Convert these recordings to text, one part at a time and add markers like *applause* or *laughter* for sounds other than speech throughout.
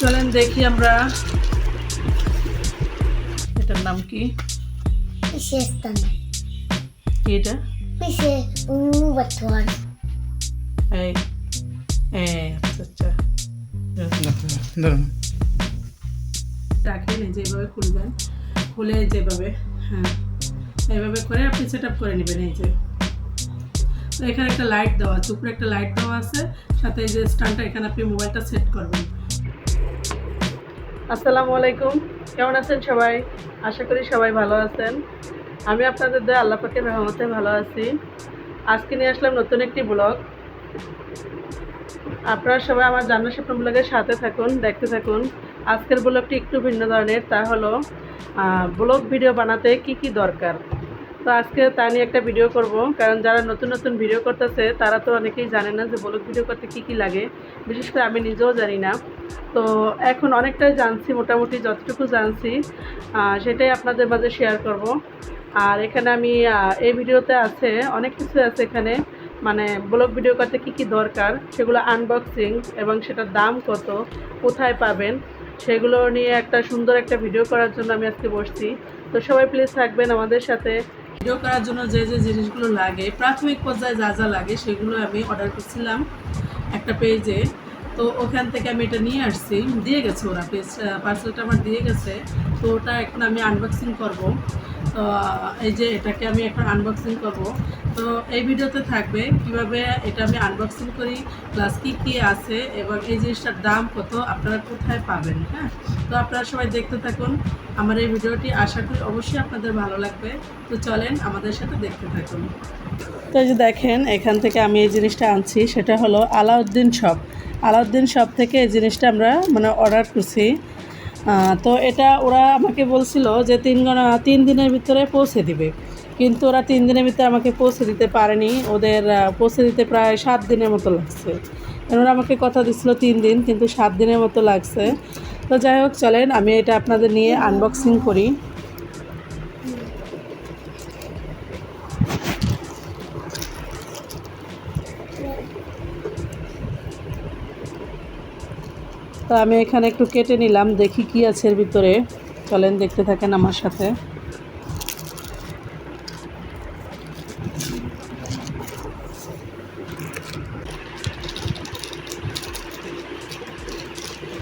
চলেন দেখি আমরা। এটার নাম কি? কি এটা. এই আচ্ছা আচ্ছা। রাখেন যেভাবে খুলবেন খুলে যেভাবে হ্যাঁ এইভাবে করে আপনি সেট আপ করে নেবেন এই যে। তো এখানে একটা লাইট দেওয়া আছে উপরে একটা লাইট দেওয়া আছে সাথে এই যে স্ট্যান্ডটা এখানে আপনি মোবাইলটা সেট করবেন। আসসালামু আলাইকুম। কেমন আছেন সবাই? আশা করি সবাই ভালো আছেন। আমি আপনাদের দয়া, আল্লাহ পাকের রহমতে ভালো আছি। আজকে নিয়ে আসলাম নতুন একটি ব্লগ। আপনারা সবাই আমার জান্নার স্বপ্ন ব্লগের সাথে থাকুন, দেখতে থাকুন। আজকের ব্লগটি একটু ভিন্ন ধরনের। তা হলো ব্লগ ভিডিও বানাতে কি কি দরকার? তো আজকে তা নিয়ে একটা ভিডিও করব। কারণ যারা নতুন নতুন ভিডিও করতেছে, তারা তো অনেকেই জানে না যে ব্লগ ভিডিও করতে কি কি লাগে। বিশেষ করে আমি নিজেও জানি না। তো এখন অনেকটাই জানছি, মোটামুটি যতটুকু জানছি সেটাই আপনাদের মাঝে শেয়ার করব। আর এখানে আমি এই ভিডিওতে আছে, অনেক কিছু আছে এখানে। মানে ব্লগ ভিডিও করতে কি কি দরকার, সেগুলো আনবক্সিং এবং সেটার দাম কত, কোথায় পাবেন, সেগুলো নিয়ে একটা সুন্দর একটা ভিডিও করার জন্য আমি আজকে বসছি। তো সবাই প্লিজ থাকবেন আমাদের সাথে। ভিডিও করার জন্য যে যে জিনিসগুলো লাগে, প্রাথমিক পর্যায়ে যা যা লাগে সেগুলো আমি অর্ডার করছিলাম একটা পেজে তো ওখান থেকে আমি এটা নিয়ে আসছি। দিয়ে গেছে ওরা পেজ পার্সেলটা আমার দিয়ে গেছে। তো ওটা এখন আমি আনবক্সিং করব। তো এই যে এটাকে আমি এখন আনবক্সিং করব। তো এই ভিডিওতে থাকবে কীভাবে এটা আমি আনবক্সিং করি প্লাস কী কী আছে, এবং এই জিনিসটার দাম কত আপনারা কোথায় পাবেন হ্যাঁ? তো আপনারা সবাই দেখতে থাকুন। আমার এই ভিডিওটি আশা করি অবশ্যই আপনাদের ভালো লাগবে। তো চলেন আমাদের সাথে দেখতে থাকুন। তো যে দেখেন, এখান থেকে আমি এই জিনিসটা আনছি, সেটা হলো আলাউদ্দিন শপ। আলাউদ্দিন শপ থেকে এই জিনিসটা আমরা মানে অর্ডার করছি। তো এটা ওরা আমাকে বলছিল যে তিন তিন দিনের ভিতরে পৌঁছে দিবে। কিন্তু ওরা তিন দিনের ভিতরে আমাকে পৌঁছে দিতে পারেনি। ওদের পৌঁছে দিতে প্রায় সাত দিনের মতো লাগছে। ওরা আমাকে কথা দিচ্ছিল তিন দিন, কিন্তু সাত দিনের মতো লাগছে। তো যাই হোক, চলেন, আমি এটা আপনাদের নিয়ে আনবক্সিং করি। তো আমি এখানে একটু কেটে নিলাম, দেখি কি আছে এর ভিতরে। চলেন, দেখতে থাকেন আমার সাথে।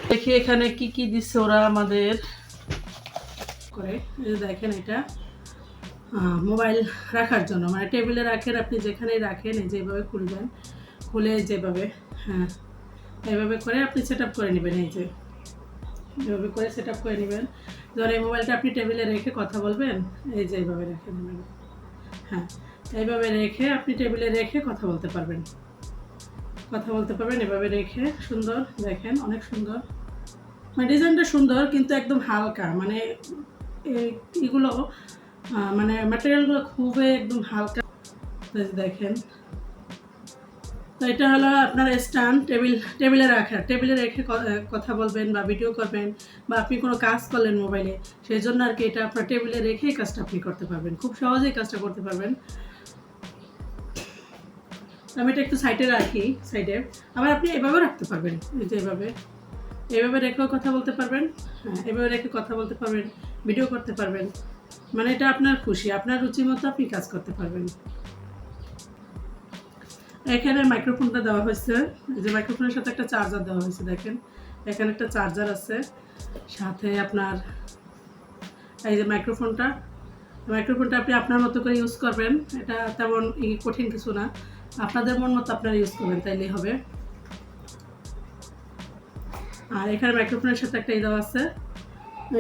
দেখি এখানে কি কি দিচ্ছে ওরা আমাদের। করে দেখেন এটা মোবাইল রাখার জন্য মানে টেবিলে রাখেন, আপনি যেখানে রাখেন যেভাবে খুলবেন, খুলে যেভাবে হ্যাঁ এইভাবে করে আপনি সেট করে নেবেন, এই যে। এভাবে করে সেট করে নেবেন। ধর এই মোবাইলটা আপনি টেবিলে রেখে কথা বলবেন, এই যে এইভাবে রেখে হ্যাঁ এইভাবে রেখে আপনি টেবিলে রেখে কথা বলতে পারবেন। কথা বলতে পারবেন, এভাবে রেখে, সুন্দর, দেখেন, অনেক সুন্দর। মানে ডিজাইনটা সুন্দর, কিন্তু একদম হালকা। মানে এগুলো মানে ম্যাটেরিয়ালগুলো খুবই একদম হালকা। দেখেন। তো এটা হলো আপনার স্ট্যান্ড, টেবিল, টেবিলে রাখা। টেবিলে রেখে কথা বলবেন বা ভিডিও করবেন বা আপনি কোনো কাজ করলেন মোবাইলে সেই জন্য আর কি এটা আপনার টেবিলে রেখেই কাজটা আপনি করতে পারবেন। খুব সহজেই কাজটা করতে পারবেন। আমি এটা একটু সাইডে রাখি সাইডে আবার আপনি এভাবেও রাখতে পারবেন, এই যে এভাবে। এভাবে রেখেও কথা বলতে পারবেন হ্যাঁ এভাবে রেখে কথা বলতে পারবেন ভিডিও করতে পারবেন। মানে এটা আপনার খুশি, আপনার রুচি মতো আপনি কাজ করতে পারবেন। এখানে মাইক্রোফোনটা দেওয়া হয়েছে যে মাইক্রোফোনের সাথে একটা চার্জার দেওয়া হয়েছে, দেখেন। এখানে একটা চার্জার আছে, সাথে আপনার এই যে মাইক্রোফোনটা মাইক্রোফোনটা আপনি আপনার মতো করে ইউজ করবেন, এটা তেমন কঠিন কিছু না। আপনাদের মন মতো আপনারা ইউজ করবেন, তাইলেই হবে। আর এখানে মাইক্রোফোনের সাথে একটা ই দেওয়া আছে।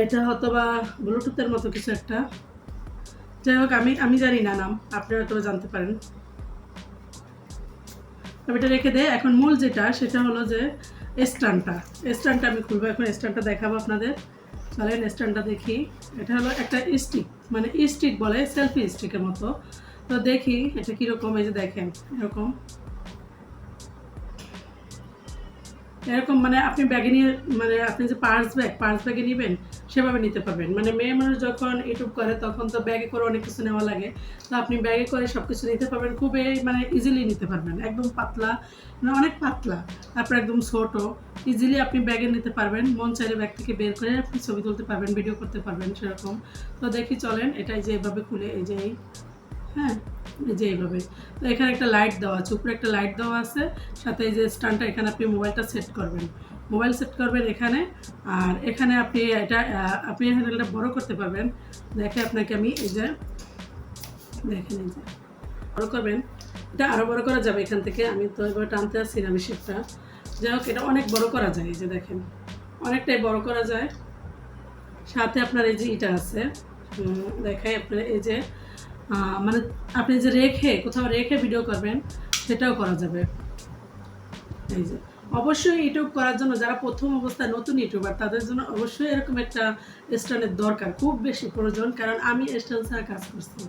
এটা হয়তো বা ব্লুটুথের মতো কিছু একটা। যাই হোক, আমি আমি জানি না নাম, আপনি হয়তো জানতে পারেন। এটা রেখে দেয় এখন মূল যেটা, সেটা হলো যে স্ট্যান্ডটা স্ট্যান্ডটা আমি খুলবো। এখন স্ট্যান্ডটা দেখাবো আপনাদের। চলেন স্ট্যান্ডটা দেখি। এটা হলো একটা স্টিক মানে স্টিক বলে সেলফি স্টিকের মতো। তো দেখি এটা কীরকম, এই যে দেখেন, এরকম। এরকম মানে আপনি ব্যাগে নিয়ে মানে আপনি যে পার্স ব্যাগ পার্স ব্যাগে নেবেন, সেভাবে নিতে পারবেন। মানে মেয়ে মানুষ যখন ইউটিউব করে, তখন তো ব্যাগে করে অনেক কিছু নেওয়া লাগে। তো আপনি ব্যাগে করে সব কিছু নিতে পারবেন, খুবই মানে ইজিলি নিতে পারবেন। একদম পাতলা মানে অনেক পাতলা, তারপর একদম ছোট। ইজিলি আপনি ব্যাগে নিতে পারবেন। মন চাইলে ব্যাগ থেকে বের করে আপনি ছবি তুলতে পারবেন ভিডিও করতে পারবেন, সেরকম। তো দেখি চলেন, এটাই যে এভাবে খুলে, এই যে হ্যাঁ। যে এইভাবে। তো এখানে একটা লাইট দেওয়া আছে, উপরে একটা লাইট দেওয়া আছে, সাথে এই যে স্ট্যান্ডটা এখানে আপনি মোবাইলটা সেট করবেন। মোবাইল সেট করবেন এখানে, আর এখানে আপনি এটা আপনি হ্যান্ডেলটা বড় করতে পারবেন। দেখে আপনাকে আমি এই যে, দেখেন এই যে, বড় করবেন। এটা আরও বড় করা যাবে এখান থেকে, আমি তো এবার টানতে আসছি না বেশিটা যাই হোক, এটা অনেক বড় করা যায়, এই যে দেখেন। অনেকটাই বড় করা যায়। সাথে আপনার এই যে ইটা আছে দেখাই আপনার এই যে মানে আপনি যে রেখে কোথাও রেখে ভিডিও করবেন সেটাও করা যাবে। এই যে। অবশ্যই ইউটিউব করার জন্য যারা প্রথম অবস্থায় নতুন ইউটিউবার তাদের জন্য অবশ্যই এরকম একটা স্ট্যান্ডের দরকার, খুব বেশি প্রয়োজন, কারণ আমি স্ট্যান্ড ছাড়া কাজ করছি।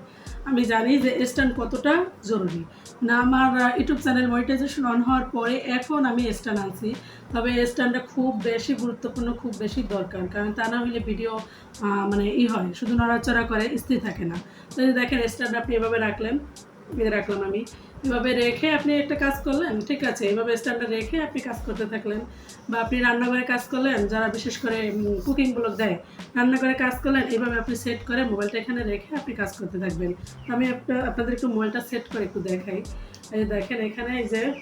আমি জানি যে স্ট্যান্ড কতটা জরুরি। না, আমার ইউটিউব চ্যানেল মনিটাইজেশন অন হওয়ার পরে এখন আমি স্ট্যান্ড আনছি তবে স্ট্যান্ডটা খুব বেশি গুরুত্বপূর্ণ, খুব বেশি দরকার, কারণ তা না হলে ভিডিও মানে ই হয়, শুধু নড়াচড়া করে, স্থির থাকে না। তো দেখেন, স্ট্যান্ড আপনি এভাবে রাখলেন রাখলাম আমি। এভাবে রেখে আপনি একটা কাজ করলেন ঠিক আছে এইভাবে স্ট্যান্ডে রেখে আপনি কাজ করতে থাকলেন বা আপনি রান্নাঘরে কাজ করলেন যারা বিশেষ করে কুকিং ব্লগ দেয় রান্নাঘরে কাজ করলেন এইভাবে আপনি সেট করে মোবাইলটা এখানে রেখে আপনি কাজ করতে থাকবেন। আমি আপনা- আপনাদের একটু মোবাইলটা সেট করে একটু দেখাই। এই যে দেখেন এখানে এই যে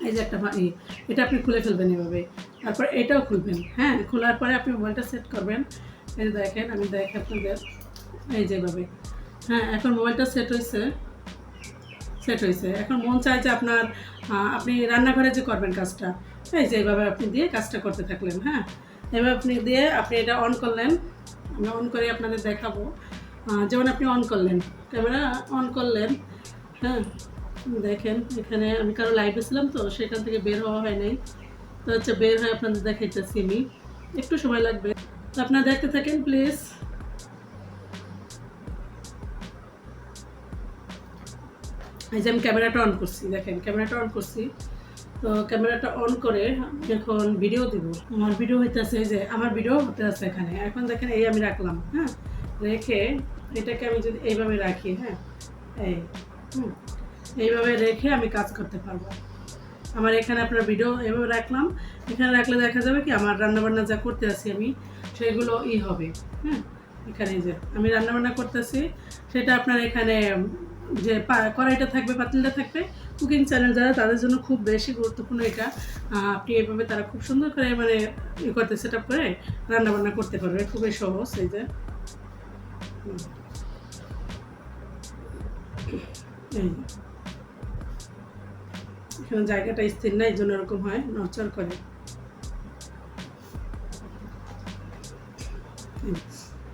এই যে একটা ই, এটা আপনি খুলে ফেলবেন এভাবে। তারপর এটাও খুলবেন হ্যাঁ খোলার পরে আপনি মোবাইলটা সেট করবেন। এই যে দেখেন আমি দেখে আপনাদের এই যে এভাবে। হ্যাঁ এখন মোবাইলটা সেট হয়েছে। সেট হয়েছে। এখন মন চায় যে আপনার আপনি রান্নাঘরে যে করবেন কাজটা, এই যে এইভাবে আপনি দিয়ে কাজটা করতে থাকলেন হ্যাঁ? এভাবে আপনি দিয়ে আপনি এটা অন করলেন, আমি অন করে আপনাদের দেখাবো। যেমন আপনি অন করলেন, ক্যামেরা অন করলেন হ্যাঁ? দেখেন, এখানে আমি কারও লাইভে ছিলাম তো, সেখান থেকে বের হওয়া হয় নাই। তো হচ্ছে বের হয়ে আপনাদের দেখাইতেছি আমি। একটু সময় লাগবে। আপনারা দেখতে থাকেন প্লিজ এই যে আমি ক্যামেরাটা অন করছি, দেখেন, ক্যামেরাটা অন করছি। তো ক্যামেরাটা অন করে এখন ভিডিও দিব, আমার ভিডিও হইতেছে যে, আমার ভিডিও হতে আছে এখানে। এখন দেখেন, এই আমি রাখলাম হ্যাঁ? রেখে এটাকে আমি যদি এইভাবে রাখি হ্যাঁ? এই, হুম, এইভাবে রেখে আমি কাজ করতে পারব। আমার এখানে আপনার ভিডিও এভাবে রাখলাম। এখানে রাখলে দেখা যাবে কি, আমার রান্নাবান্না যা করতে আছি আমি, সেগুলো ই হবে হ্যাঁ? এখানে যে, আমি রান্নাবান্না করতেছি, সেটা আপনার এখানে যে কড়াইটা থাকবে, পাতিলটা থাকবে কুকিং চ্যানেল যারা, তাদের জন্য খুব বেশি গুরুত্বপূর্ণ এটা। আপনি এভাবে তারা খুব সুন্দর করে মানে ই করতে সেট আপ করে রান্নাবান্না করতে পারবে। খুবই সহজ এই যে। এখানে জায়গাটা স্থির না, এই জন্য এরকম হয়, নড়চড় করে।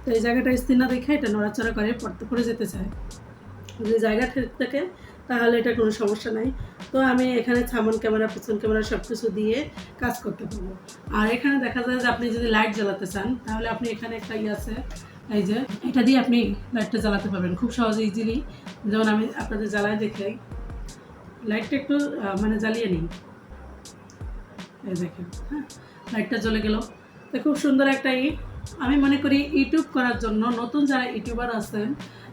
তো এই জায়গাটা স্থির না দেখে এটা নড়াচড়া করে, পড়তে, পড়ে যেতে চায়। যদি জায়গা ঠিক থাকে, তাহলে এটা কোনো সমস্যা নাই। তো আমি এখানে সামন ক্যামেরা, পিছন ক্যামেরা সব কিছু দিয়ে কাজ করতে পারব। আর এখানে দেখা যায় যে আপনি যদি লাইট জ্বালাতে চান, তাহলে আপনি এখানে একটা ইয়ে আছে, এই যে এটা দিয়ে আপনি লাইটটা জ্বালাতে পারবেন। খুব সহজে ইজিলি যেমন আমি আপনাদের জ্বালায় দেখাই। লাইটটা একটু মানে জ্বালিয়ে নিই। এই দেখেন হ্যাঁ লাইটটা জ্বলে গেল। তো খুব সুন্দর একটা ই আমি মনে করি, ইউটিউব করার জন্য নতুন যারা ইউটিউবার আছেন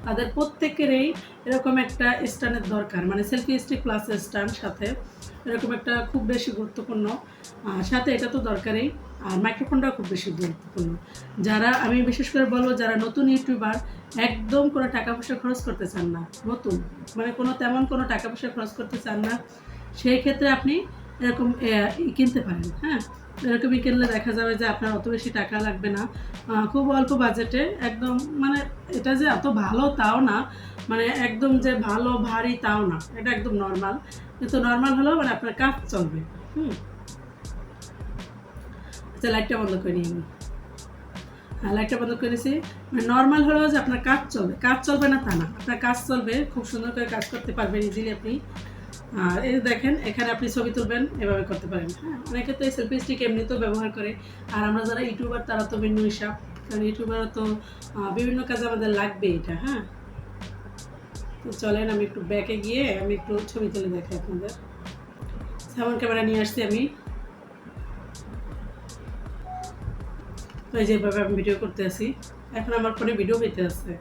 তাদের প্রত্যেকেরই এরকম একটা স্ট্যান্ডের দরকার মানে সেলফি স্টিক প্লাস স্ট্যান্ড সাথে এরকম একটা খুব বেশি গুরুত্বপূর্ণ। সাথে এটা তো দরকারই, আর মাইক্রোফোনটাও খুব বেশি গুরুত্বপূর্ণ। যারা, আমি বিশেষ করে বলব, যারা নতুন ইউটিউবার, একদম কোনো টাকা পয়সা খরচ করতে চান না, নতুন মানে কোনো তেমন কোনো টাকা পয়সা খরচ করতে চান না, সেই ক্ষেত্রে আপনি এরকম কিনতে পারেন হ্যাঁ? এরকমই কিনলে দেখা যাবে যে আপনার অত বেশি টাকা লাগবে না। খুব অল্প বাজেটে একদম মানে এটা যে এত ভালো তাও না মানে একদম যে ভালো, ভারী তাও না, এটা একদম নর্মাল কিন্তু নর্মাল হলেও মানে আপনার কাজ চলবে, হুম? আচ্ছা লাইটটা বন্ধ করে আমি। হ্যাঁ লাইটটা বন্ধ করেছি মানে নর্মাল হলেও যে আপনার কাজ চলবে কাজ চলবে না তা না। আপনার কাজ চলবে, খুব সুন্দর করে কাজ করতে পারবেন ইজিলি আপনি। আর এই দেখেন, এখানে আপনি ছবি তুলবেন, এভাবে করতে পারেন। হ্যাঁ অনেকে তো এই সেলফি স্টিক এমনিতেও ব্যবহার করে। আর আমরা যারা ইউটিউবার, তারা তো ভিন্ন হিসাব। কারণ ইউটিউবার তো বিভিন্ন কাজে আমাদের লাগবে এটা হ্যাঁ। তো চলেন, আমি একটু ব্যাকে গিয়ে আমি একটু ছবি তুলে দেখাই আপনাদের। সেমন ক্যামেরা নিয়ে আসছি আমি। তো এই যেভাবে আমি ভিডিও করতে আসি এখন আমার ফোনে ভিডিও পেতে আছে।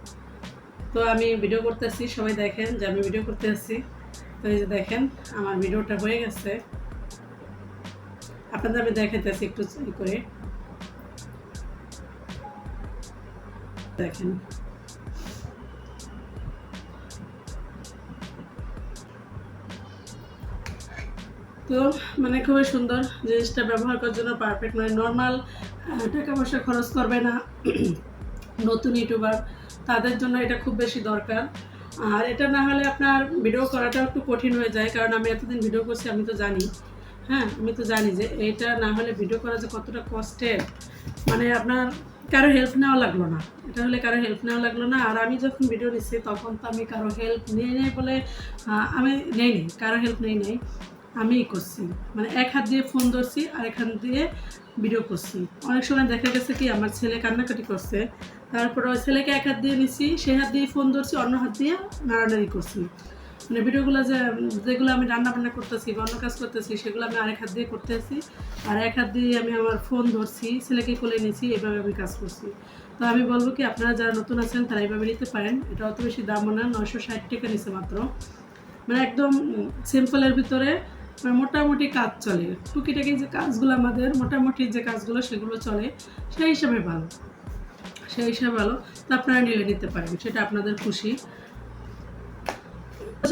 তো আমি ভিডিও করতে আসি সবাই দেখেন যে আমি ভিডিও করতে আসি তো এই যে দেখেন, আমার ভিডিওটা হয়ে গেছে। আপনাদের আমি দেখাইতেছি একটু করে। দেখেন। তো মানে খুবই সুন্দর জিনিসটা ব্যবহার করার জন্য পারফেক্ট মানে নর্মাল টাকা পয়সা খরচ করবে না। *clears throat* নতুন ইউটিউবার তাদের জন্য এটা খুব বেশি দরকার। আর এটা না হলে আপনার ভিডিও করাটাও একটু কঠিন হয়ে যায়, কারণ আমি এতদিন ভিডিও করছি, আমি তো জানি। হ্যাঁ আমি তো জানি যে এটা না হলে ভিডিও করা যে কতটা কষ্টের। মানে আপনার কারও হেল্প নেওয়া লাগল না। এটা হলে কারও হেল্প নেওয়া লাগল না। আর আমি যখন ভিডিও নিচ্ছি, তখন তো আমি কারও হেল্প নিয়ে নেই বলে আমি নেই নেই, কারও হেল্প নেই নেই। আমিই করছি। মানে এক হাত দিয়ে ফোন ধরছি আর এক হাত দিয়ে ভিডিও করছি। অনেক সময় দেখা গেছে কি, আমার ছেলে কান্নাকাটি করছে, তারপরে ওই ছেলেকে এক হাত দিয়ে নিছি, সে হাত দিয়ে ফোন ধরছি, অন্য হাত দিয়ে নাড়ানাড়ি করছি। মানে ভিডিওগুলো যে, যেগুলো আমি রান্না বান্না করতেছি বা অন্য কাজ করতেছি, সেগুলো আমি আরেক হাত দিয়ে করতেছি আর এক হাত দিয়ে আমি আমার ফোন ধরছি, ছেলেকে কোলে নিয়েছি এভাবে আমি কাজ করছি। তো আমি বলব কি, আপনারা যারা নতুন আছেন, তারা এইভাবে নিতে পারেন। এটা অত বেশি দামও না, নয়শো ষাট টাকা নিছে মাত্র। মানে একদম সিম্পলের ভিতরে মোটামুটি কাজ চলে। টুকিটাকি যে কাজগুলো আমাদের, মোটামুটি যে কাজগুলো সেগুলো চলে, সেই হিসাবে ভালো। সেই হিসাবে ভালো। তা আপনারা নিলে নিতে পারবেন সেটা আপনাদের খুশি।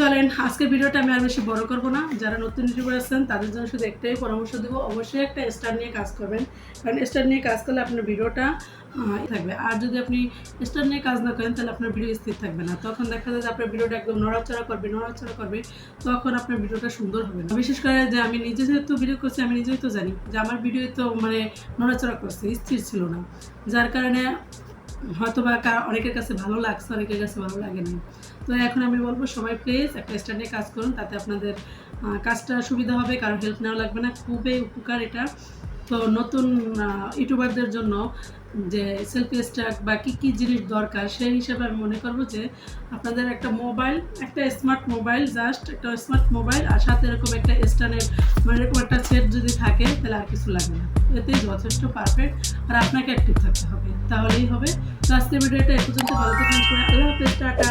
চলেন, আজকের ভিডিওটা আমি আর বেশি বড় করব না। যারা নতুন ইউটিউবার আছেন, তাদের জন্য শুধু একটাই পরামর্শ দেবো, অবশ্যই একটা স্টার নিয়ে কাজ করবেন। কারণ স্টার নিয়ে কাজ করলে আপনার ভিডিওটা থাকবে। আর যদি আপনি স্টার নিয়ে কাজ না করেন, তাহলে আপনার ভিডিও স্থির থাকবে না। তখন দেখা যায় যে আপনার ভিডিওটা একদম নড়াচড়া করবে নড়াচড়া করবে, তখন আপনার ভিডিওটা সুন্দর হবে না। বিশেষ করে যে আমি নিজে যেহেতু ভিডিও করছি, আমি নিজেই তো জানি যে আমার ভিডিও তো মানে নড়াচড়া করছে, স্থির ছিল না। যার কারণে হয়তো বা অনেকের কাছে ভালো লাগছে, অনেকের কাছে ভালো লাগে না তো এখন আমি বলব, সবাই প্লিজ একটা স্ট্যান্ডে কাজ করুন, তাতে আপনাদের কাজটা সুবিধা হবে, কারও হেল্প নেওয়া লাগবে না। খুবই উপকার এটা। তো নতুন ইউটিউবারদের জন্য যে সেলফি স্টাক বা কী কী জিনিস দরকার, সেই হিসাবে আমি মনে করব যে আপনাদের একটা মোবাইল একটা স্মার্ট মোবাইল জাস্ট একটা স্মার্ট মোবাইল আর সাথে এরকম একটা স্ট্যান্ডের মানে এরকম একটা সেট যদি থাকে, তাহলে আর কিছু লাগবে না। এতেই যথেষ্ট পারফেক্ট আর আপনাকে অ্যাক্টিভ থাকতে হবে। তাহলেই হবে। তো আজকের ভিডিওটা এ পর্যন্ত। ভালো থাকবেন। করে আল্লাহ হাফেজ, টাটা।